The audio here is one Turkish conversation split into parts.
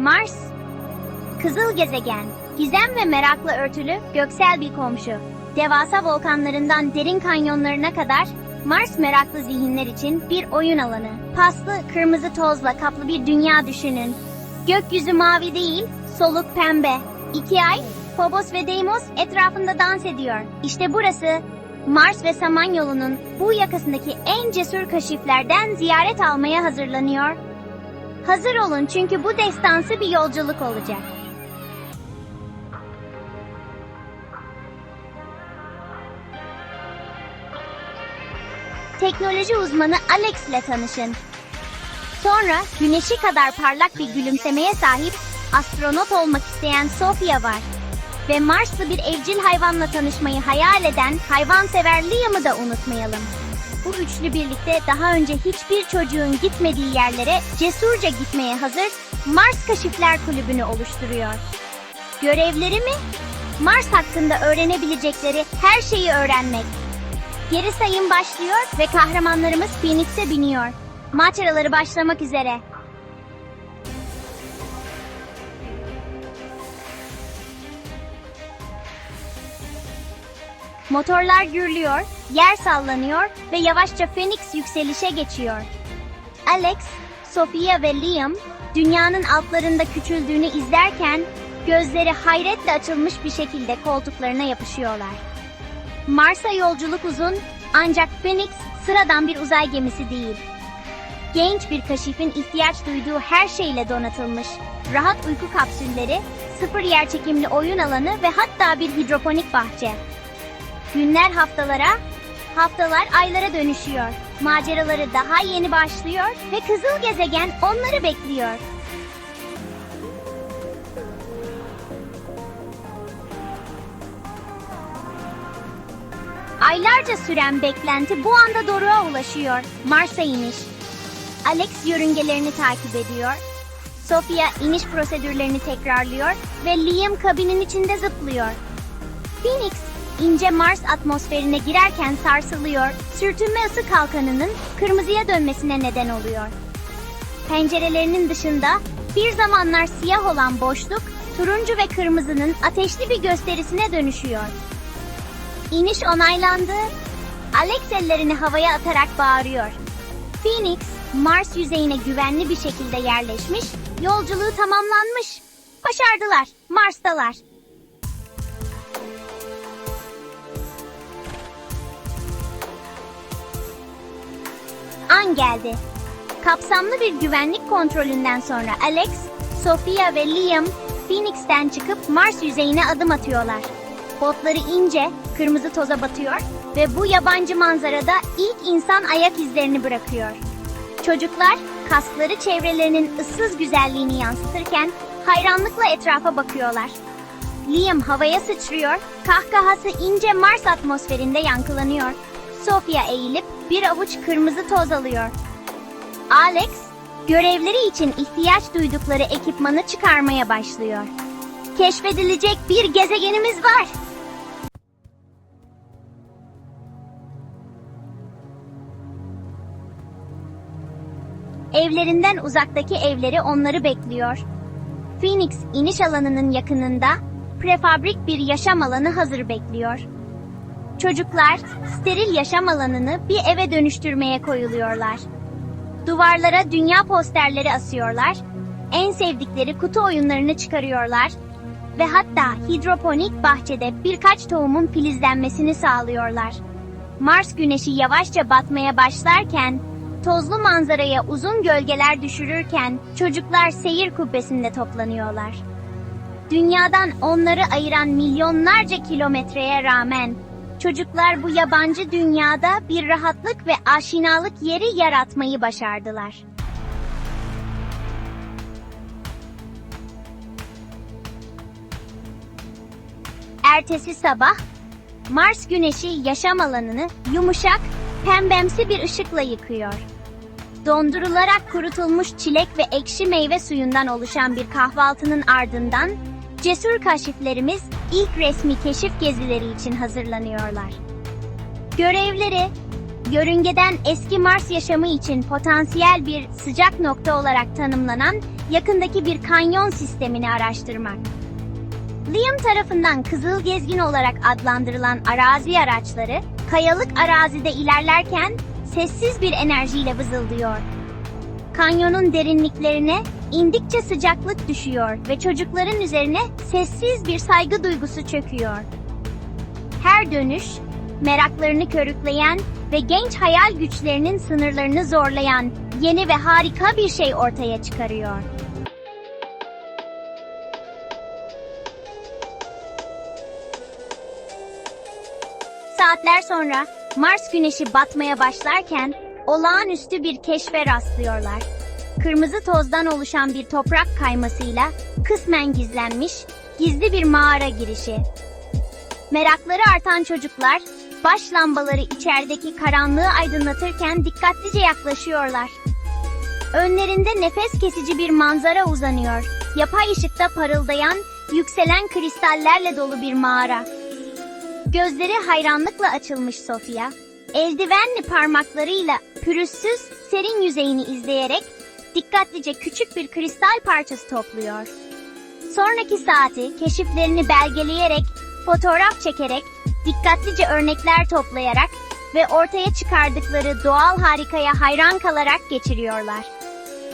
Mars, kızıl gezegen, gizem ve merakla örtülü göksel bir komşu. Devasa volkanlarından derin kanyonlarına kadar Mars meraklı zihinler için bir oyun alanı. Paslı, kırmızı tozla kaplı bir dünya düşünün. Gökyüzü mavi değil, soluk pembe. İki ay, Phobos ve Deimos etrafında dans ediyor. İşte burası Mars ve Samanyolu'nun bu yakasındaki en cesur kaşiflerden ziyaret almaya hazırlanıyor. Hazır olun çünkü bu destansı bir yolculuk olacak. Teknoloji uzmanı Alex ile tanışın. Sonra güneşi kadar parlak bir gülümsemeye sahip astronot olmak isteyen Sofia var. Ve Marslı bir evcil hayvanla tanışmayı hayal eden hayvansever Liam'ı da unutmayalım. Bu üçlü birlikte daha önce hiçbir çocuğun gitmediği yerlere cesurca gitmeye hazır Mars Kaşifler Kulübü'nü oluşturuyor. Görevleri mi? Mars hakkında öğrenebilecekleri her şeyi öğrenmek. Geri sayım başlıyor ve kahramanlarımız Phoenix'e biniyor. Maceraları başlamak üzere. Motorlar gürlüyor, yer sallanıyor ve yavaşça Phoenix yükselişe geçiyor. Alex, Sophia ve Liam dünyanın altlarında küçüldüğünü izlerken gözleri hayretle açılmış bir şekilde koltuklarına yapışıyorlar. Mars'a yolculuk uzun ancak Phoenix sıradan bir uzay gemisi değil. Genç bir kaşifin ihtiyaç duyduğu her şeyle donatılmış. Rahat uyku kapsülleri, sıfır yerçekimli oyun alanı ve hatta bir hidroponik bahçe. Günler haftalara, haftalar aylara dönüşüyor. Maceraları daha yeni başlıyor ve kızıl gezegen onları bekliyor. Aylarca süren beklenti bu anda doruğa ulaşıyor. Mars'a iniş. Alex yörüngelerini takip ediyor. Sofia iniş prosedürlerini tekrarlıyor ve Liam kabinin içinde zıplıyor. Phoenix ince Mars atmosferine girerken sarsılıyor, sürtünme ısı kalkanının kırmızıya dönmesine neden oluyor. Pencerelerinin dışında bir zamanlar siyah olan boşluk, turuncu ve kırmızının ateşli bir gösterisine dönüşüyor. İniş onaylandı. Alex ellerini havaya atarak bağırıyor. Phoenix, Mars yüzeyine güvenli bir şekilde yerleşmiş, yolculuğu tamamlanmış. Başardılar, Mars'talar. An geldi. Kapsamlı bir güvenlik kontrolünden sonra Alex, Sophia ve Liam Phoenix'ten çıkıp Mars yüzeyine adım atıyorlar. Botları ince, kırmızı toza batıyor ve bu yabancı manzarada ilk insan ayak izlerini bırakıyor. Çocuklar kasları çevrelerinin ıssız güzelliğini yansıtırken hayranlıkla etrafa bakıyorlar. Liam havaya sıçrıyor, kahkahası ince Mars atmosferinde yankılanıyor. Sophia eğilip bir avuç kırmızı toz alıyor. Alex, görevleri için ihtiyaç duydukları ekipmanı çıkarmaya başlıyor. Keşfedilecek bir gezegenimiz var. Evlerinden uzaktaki evleri onları bekliyor. Phoenix iniş alanının yakınında prefabrik bir yaşam alanı hazır bekliyor. Çocuklar steril yaşam alanını bir eve dönüştürmeye koyuluyorlar. Duvarlara dünya posterleri asıyorlar, en sevdikleri kutu oyunlarını çıkarıyorlar ve hatta hidroponik bahçede birkaç tohumun filizlenmesini sağlıyorlar. Mars güneşi yavaşça batmaya başlarken, tozlu manzaraya uzun gölgeler düşürürken çocuklar seyir kubbesinde toplanıyorlar. Dünyadan onları ayıran milyonlarca kilometreye rağmen çocuklar bu yabancı dünyada bir rahatlık ve aşinalık yeri yaratmayı başardılar. Ertesi sabah Mars güneşi yaşam alanını yumuşak, pembemsi bir ışıkla yıkıyor. Dondurularak kurutulmuş çilek ve ekşi meyve suyundan oluşan bir kahvaltının ardından cesur kaşiflerimiz ilk resmi keşif gezileri için hazırlanıyorlar. Görevleri, yörüngeden eski Mars yaşamı için potansiyel bir sıcak nokta olarak tanımlanan yakındaki bir kanyon sistemini araştırmak. Liam tarafından Kızıl Gezgin olarak adlandırılan arazi araçları, kayalık arazide ilerlerken sessiz bir enerjiyle vızıldıyor. Kanyonun derinliklerine indikçe sıcaklık düşüyor ve çocukların üzerine sessiz bir saygı duygusu çöküyor. Her dönüş, meraklarını körükleyen ve genç hayal güçlerinin sınırlarını zorlayan yeni ve harika bir şey ortaya çıkarıyor. Saatler sonra Mars güneşi batmaya başlarken olağanüstü bir keşfe rastlıyorlar. Kırmızı tozdan oluşan bir toprak kaymasıyla kısmen gizlenmiş gizli bir mağara girişi. Merakları artan çocuklar baş lambaları içerideki karanlığı aydınlatırken dikkatlice yaklaşıyorlar. Önlerinde nefes kesici bir manzara uzanıyor. Yapay ışıkta parıldayan, yükselen kristallerle dolu bir mağara. Gözleri hayranlıkla açılmış Sofia, eldivenli parmaklarıyla pürüzsüz, serin yüzeyini izleyerek dikkatlice küçük bir kristal parçası topluyor. Sonraki saati keşiflerini belgeleyerek, fotoğraf çekerek, dikkatlice örnekler toplayarak ve ortaya çıkardıkları doğal harikaya hayran kalarak geçiriyorlar.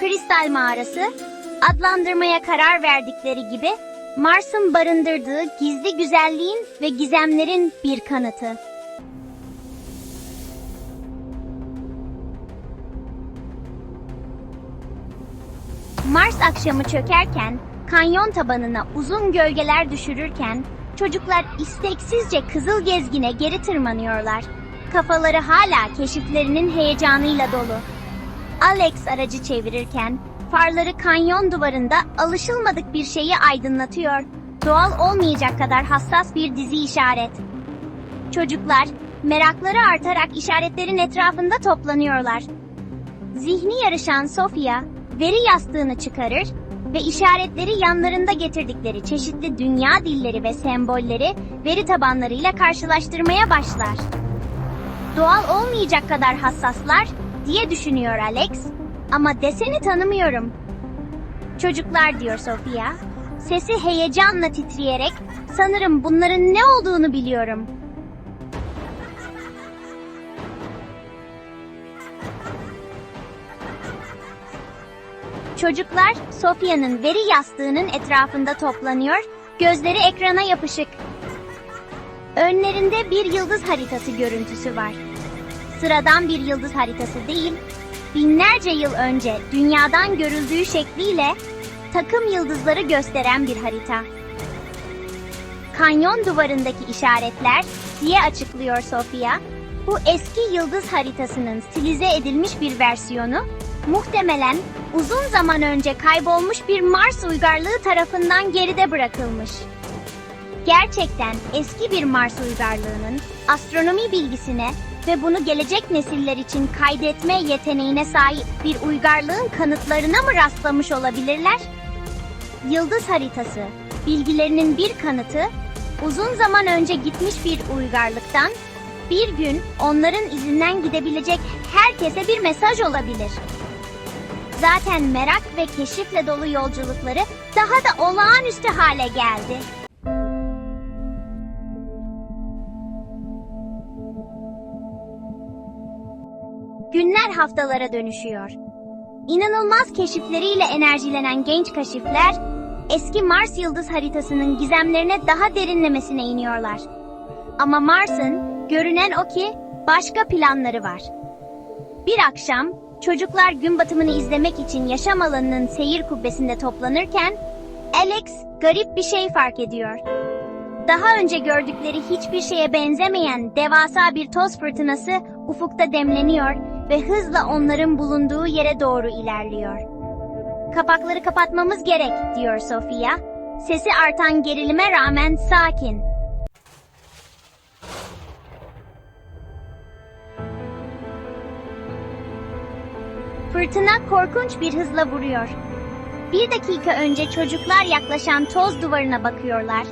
Kristal mağarası, adlandırmaya karar verdikleri gibi Mars'ın barındırdığı gizli güzelliğin ve gizemlerin bir kanıtı. Mars akşamı çökerken, kanyon tabanına uzun gölgeler düşürürken, çocuklar isteksizce kızıl gezgine geri tırmanıyorlar. Kafaları hala keşiflerinin heyecanıyla dolu. Alex aracı çevirirken, farları kanyon duvarında alışılmadık bir şeyi aydınlatıyor. Doğal olmayacak kadar hassas bir dizi işaret. Çocuklar, merakları artarak işaretlerin etrafında toplanıyorlar. Zihni yarışan Sofia, veri yastığını çıkarır ve işaretleri yanlarında getirdikleri çeşitli dünya dilleri ve sembolleri veri tabanlarıyla karşılaştırmaya başlar. Doğal olmayacak kadar hassaslar diye düşünüyor Alex ama deseni tanımıyorum. Çocuklar diyor Sofia, sesi heyecanla titreyerek sanırım bunların ne olduğunu biliyorum. Çocuklar Sofia'nın veri yastığının etrafında toplanıyor, gözleri ekrana yapışık. Önlerinde bir yıldız haritası görüntüsü var. Sıradan bir yıldız haritası değil, binlerce yıl önce dünyadan görüldüğü şekliyle takım yıldızları gösteren bir harita. Kanyon duvarındaki işaretler diye açıklıyor Sofia, bu eski yıldız haritasının stilize edilmiş bir versiyonu, muhtemelen uzun zaman önce kaybolmuş bir Mars uygarlığı tarafından geride bırakılmış. Gerçekten eski bir Mars uygarlığının astronomi bilgisine ve bunu gelecek nesiller için kaydetme yeteneğine sahip bir uygarlığın kanıtlarına mı rastlamış olabilirler? Yıldız haritası, bilgilerinin bir kanıtı, uzun zaman önce gitmiş bir uygarlıktan bir gün onların izinden gidebilecek herkese bir mesaj olabilir. Zaten merak ve keşifle dolu yolculukları daha da olağanüstü hale geldi. Günler haftalara dönüşüyor. İnanılmaz keşifleriyle enerjilenen genç kaşifler, eski Mars yıldız haritasının gizemlerine daha derinlemesine iniyorlar. Ama Mars'ın görünen o ki başka planları var. Bir akşam çocuklar gün batımını izlemek için yaşam alanının seyir kubbesinde toplanırken Alex garip bir şey fark ediyor. Daha önce gördükleri hiçbir şeye benzemeyen devasa bir toz fırtınası ufukta demleniyor ve hızla onların bulunduğu yere doğru ilerliyor. Kapakları kapatmamız gerek, diyor Sofia. Sesi artan gerilime rağmen sakin. Fırtına korkunç bir hızla vuruyor. Bir dakika önce çocuklar yaklaşan toz duvarına bakıyorlar.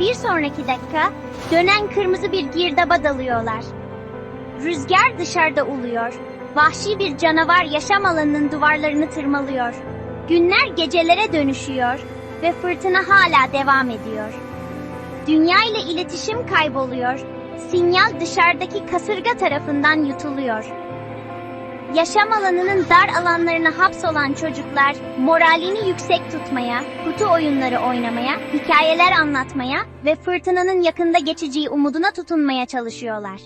Bir sonraki dakika dönen kırmızı bir girdaba dalıyorlar. Rüzgar dışarıda uluyor. Vahşi bir canavar yaşam alanının duvarlarını tırmalıyor. Günler gecelere dönüşüyor ve fırtına hala devam ediyor. Dünya ile iletişim kayboluyor. Sinyal dışarıdaki kasırga tarafından yutuluyor. Yaşam alanının dar alanlarına hapsolan çocuklar moralini yüksek tutmaya, kutu oyunları oynamaya, hikayeler anlatmaya ve fırtınanın yakında geçeceği umuduna tutunmaya çalışıyorlar.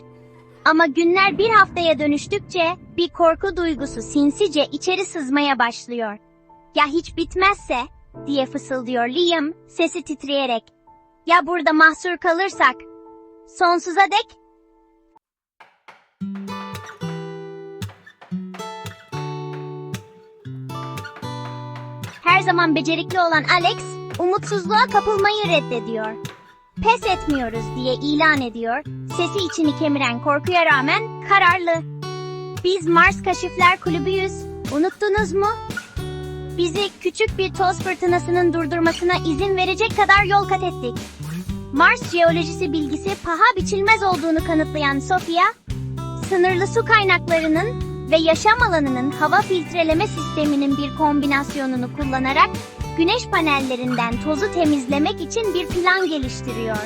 Ama günler bir haftaya dönüştükçe bir korku duygusu sinsice içeri sızmaya başlıyor. Ya hiç bitmezse diye fısıldıyor Liam sesi titreyerek. Ya burada mahsur kalırsak? Sonsuza dek Her zaman becerikli olan Alex, umutsuzluğa kapılmayı reddediyor. Pes etmiyoruz diye ilan ediyor, sesi içini kemiren korkuya rağmen kararlı. Biz Mars Kaşifler Kulübüyüz, unuttunuz mu? Bizi küçük bir toz fırtınasının durdurmasına izin verecek kadar yol kat ettik. Mars jeolojisi bilgisi paha biçilmez olduğunu kanıtlayan Sofia, sınırlı su kaynaklarının ve yaşam alanının hava filtreleme sisteminin bir kombinasyonunu kullanarak güneş panellerinden tozu temizlemek için bir plan geliştiriyor.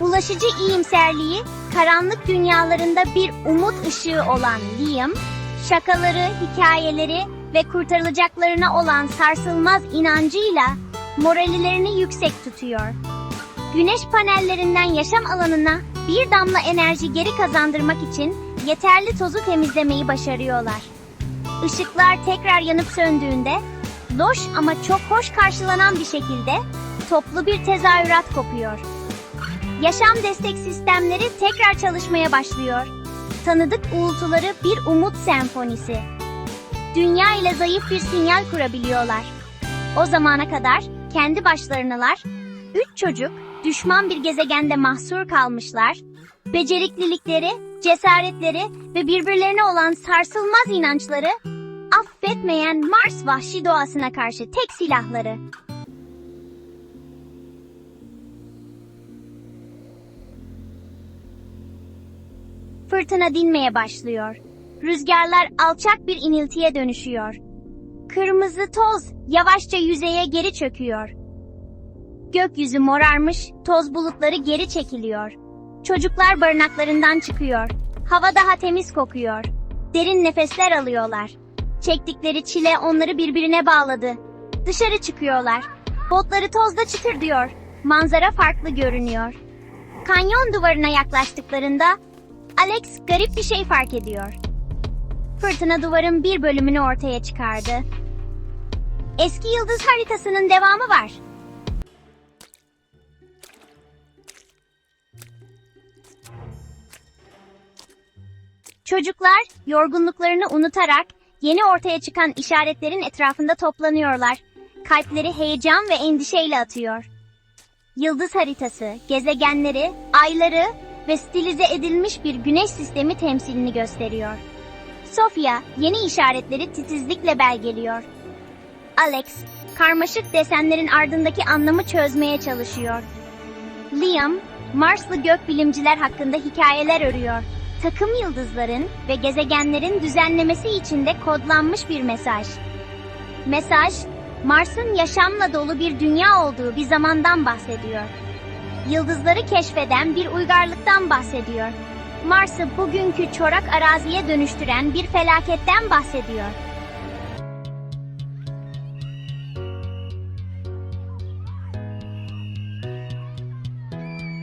Bulaşıcı iyimserliği, karanlık dünyalarında bir umut ışığı olan Liam, şakaları, hikayeleri ve kurtarılacaklarına olan sarsılmaz inancıyla morallerini yüksek tutuyor. Güneş panellerinden yaşam alanına bir damla enerji geri kazandırmak için yeterli tozu temizlemeyi başarıyorlar. Işıklar tekrar yanıp söndüğünde, loş ama çok hoş karşılanan bir şekilde toplu bir tezahürat kopuyor. Yaşam destek sistemleri tekrar çalışmaya başlıyor. Tanıdık uğultuları bir umut senfonisi. Dünya ile zayıf bir sinyal kurabiliyorlar. O zamana kadar kendi başlarınalar, üç çocuk düşman bir gezegende mahsur kalmışlar, beceriklilikleri, cesaretleri ve birbirlerine olan sarsılmaz inançları, affetmeyen Mars vahşi doğasına karşı tek silahları. Fırtına dinmeye başlıyor. Rüzgarlar alçak bir iniltiye dönüşüyor. Kırmızı toz yavaşça yüzeye geri çöküyor. Gökyüzü morarmış, toz bulutları geri çekiliyor. Çocuklar barınaklarından çıkıyor. Hava daha temiz kokuyor. Derin nefesler alıyorlar. Çektikleri çile onları birbirine bağladı. Dışarı çıkıyorlar. Botları tozda çıtır diyor. Manzara farklı görünüyor. Kanyon duvarına yaklaştıklarında Alex garip bir şey fark ediyor. Fırtına duvarın bir bölümünü ortaya çıkardı. Eski yıldız haritasının devamı var. Çocuklar yorgunluklarını unutarak yeni ortaya çıkan işaretlerin etrafında toplanıyorlar. Kalpleri heyecan ve endişeyle atıyor. Yıldız haritası, gezegenleri, ayları ve stilize edilmiş bir güneş sistemi temsilini gösteriyor. Sofia yeni işaretleri titizlikle belgeliyor. Alex, karmaşık desenlerin ardındaki anlamı çözmeye çalışıyor. Liam, Marslı gökbilimciler hakkında hikayeler örüyor. Takım yıldızların ve gezegenlerin düzenlemesi içinde kodlanmış bir mesaj. Mesaj, Mars'ın yaşamla dolu bir dünya olduğu bir zamandan bahsediyor. Yıldızları keşfeden bir uygarlıktan bahsediyor. Mars'ı bugünkü çorak araziye dönüştüren bir felaketten bahsediyor.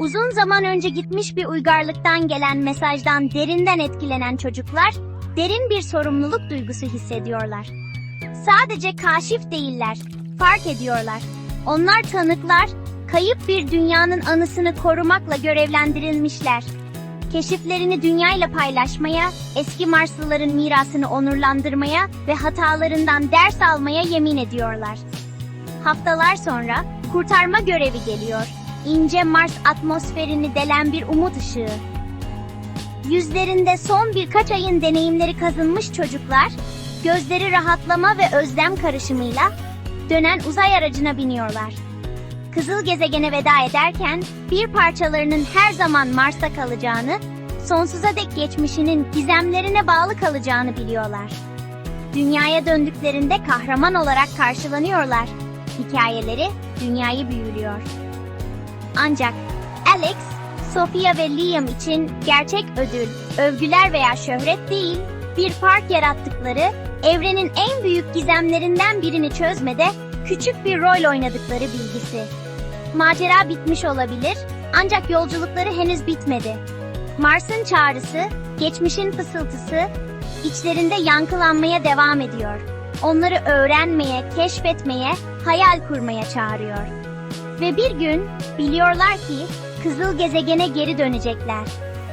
Uzun zaman önce gitmiş bir uygarlıktan gelen mesajdan derinden etkilenen çocuklar, derin bir sorumluluk duygusu hissediyorlar. Sadece kaşif değiller, fark ediyorlar. Onlar tanıklar, kayıp bir dünyanın anısını korumakla görevlendirilmişler. Keşiflerini dünyayla paylaşmaya, eski Marslıların mirasını onurlandırmaya ve hatalarından ders almaya yemin ediyorlar. Haftalar sonra kurtarma görevi geliyor. İnce Mars atmosferini delen bir umut ışığı. Yüzlerinde son birkaç ayın deneyimleri kazınmış çocuklar, gözleri rahatlama ve özlem karışımıyla dönen uzay aracına biniyorlar. Kızıl gezegene veda ederken bir parçalarının her zaman Mars'ta kalacağını, sonsuza dek geçmişinin gizemlerine bağlı kalacağını biliyorlar. Dünyaya döndüklerinde kahraman olarak karşılanıyorlar. Hikayeleri dünyayı büyülüyor. Ancak Alex, Sophia ve Liam için gerçek ödül, övgüler veya şöhret değil, bir park yarattıkları, evrenin en büyük gizemlerinden birini çözmede küçük bir rol oynadıkları bilgisi. Macera bitmiş olabilir, ancak yolculukları henüz bitmedi. Mars'ın çağrısı, geçmişin fısıltısı, içlerinde yankılanmaya devam ediyor. Onları öğrenmeye, keşfetmeye, hayal kurmaya çağırıyor. Ve bir gün biliyorlar ki kızıl gezegene geri dönecekler.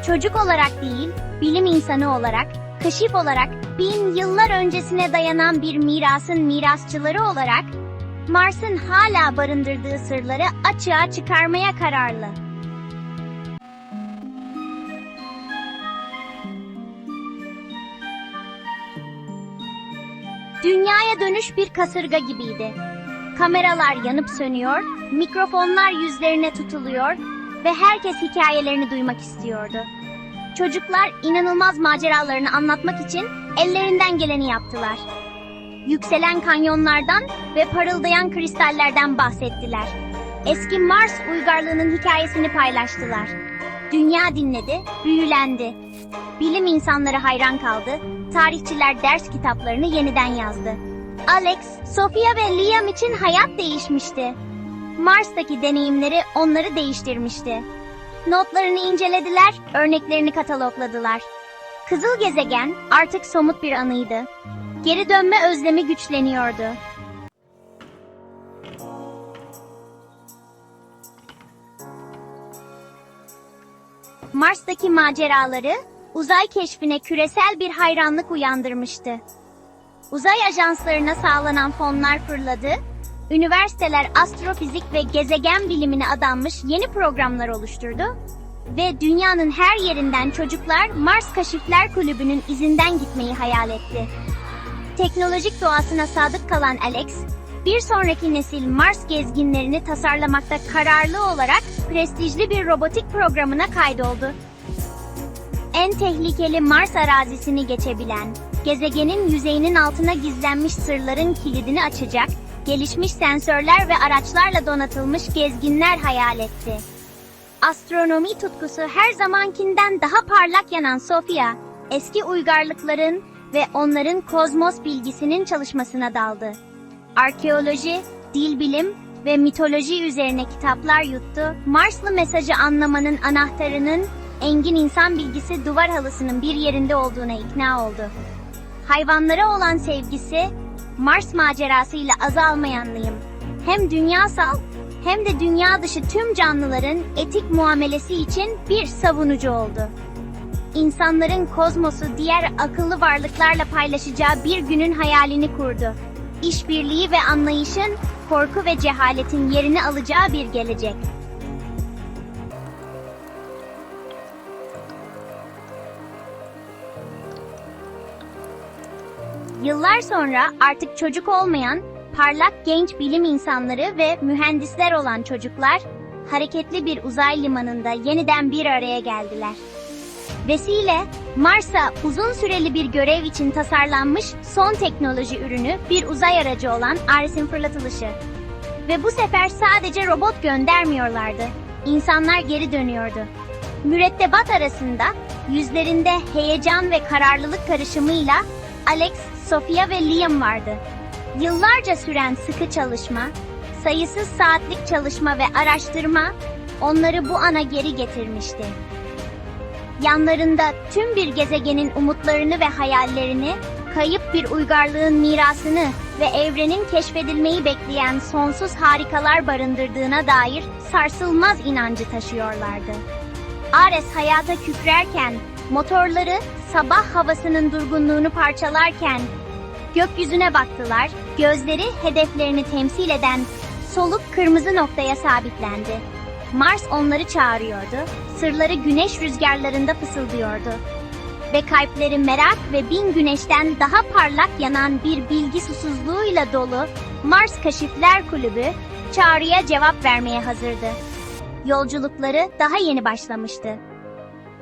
Çocuk olarak değil, bilim insanı olarak, keşif olarak, bin yıllar öncesine dayanan bir mirasın mirasçıları olarak, Mars'ın hala barındırdığı sırları açığa çıkarmaya kararlı. Dünyaya dönüş bir kasırga gibiydi. Kameralar yanıp sönüyor, mikrofonlar yüzlerine tutuluyor ve herkes hikayelerini duymak istiyordu. Çocuklar inanılmaz maceralarını anlatmak için ellerinden geleni yaptılar. Yükselen kanyonlardan ve parıldayan kristallerden bahsettiler. Eski Mars uygarlığının hikayesini paylaştılar. Dünya dinledi, büyülendi. Bilim insanları hayran kaldı, tarihçiler ders kitaplarını yeniden yazdı. Alex, Sophia ve Liam için hayat değişmişti. Mars'taki deneyimleri onları değiştirmişti. Notlarını incelediler, örneklerini katalogladılar. Kızıl gezegen artık somut bir anıydı. Geri dönme özlemi güçleniyordu. Mars'taki maceraları uzay keşfine küresel bir hayranlık uyandırmıştı. Uzay ajanslarına sağlanan fonlar fırladı, üniversiteler astrofizik ve gezegen bilimine adanmış yeni programlar oluşturdu ve dünyanın her yerinden çocuklar Mars Kaşifler Kulübü'nün izinden gitmeyi hayal etti. Teknolojik doğasına sadık kalan Alex, bir sonraki nesil Mars gezginlerini tasarlamakta kararlı olarak prestijli bir robotik programına kaydoldu. En tehlikeli Mars arazisini geçebilen, gezegenin yüzeyinin altına gizlenmiş sırların kilidini açacak, gelişmiş sensörler ve araçlarla donatılmış gezginler hayal etti. Astronomi tutkusu her zamankinden daha parlak yanan Sofia, eski uygarlıkların ve onların kozmos bilgisinin çalışmasına daldı. Arkeoloji, dil bilim ve mitoloji üzerine kitaplar yuttu. Marslı mesajı anlamanın anahtarının engin insan bilgisi duvar halısının bir yerinde olduğuna ikna oldu. Hayvanlara olan sevgisi Mars macerasıyla azalmayanlıyım. Hem dünyasal hem de dünya dışı tüm canlıların etik muamelesi için bir savunucu oldu. İnsanların kozmosu diğer akıllı varlıklarla paylaşacağı bir günün hayalini kurdu. İşbirliği ve anlayışın korku ve cehaletin yerini alacağı bir gelecek. Yıllar sonra artık çocuk olmayan, parlak genç bilim insanları ve mühendisler olan çocuklar, hareketli bir uzay limanında yeniden bir araya geldiler. Vesile, Mars'a uzun süreli bir görev için tasarlanmış son teknoloji ürünü bir uzay aracı olan Ares'in fırlatılışı. Ve bu sefer sadece robot göndermiyorlardı. İnsanlar geri dönüyordu. Mürettebat arasında yüzlerinde heyecan ve kararlılık karışımıyla Alex, Sophia ve Liam vardı. Yıllarca süren sıkı çalışma, sayısız saatlik çalışma ve araştırma onları bu ana geri getirmişti. Yanlarında tüm bir gezegenin umutlarını ve hayallerini, kayıp bir uygarlığın mirasını ve evrenin keşfedilmeyi bekleyen sonsuz harikalar barındırdığına dair sarsılmaz inancı taşıyorlardı. Ares hayata kükrerken, motorları sabah havasının durgunluğunu parçalarken, gökyüzüne baktılar, gözleri hedeflerini temsil eden soluk kırmızı noktaya sabitlendi. Mars onları çağırıyordu, sırları güneş rüzgarlarında fısıldıyordu. Ve kalpleri merak ve bin güneşten daha parlak yanan bir bilgi susuzluğuyla dolu Mars Kaşifler Kulübü çağrıya cevap vermeye hazırdı. Yolculukları daha yeni başlamıştı.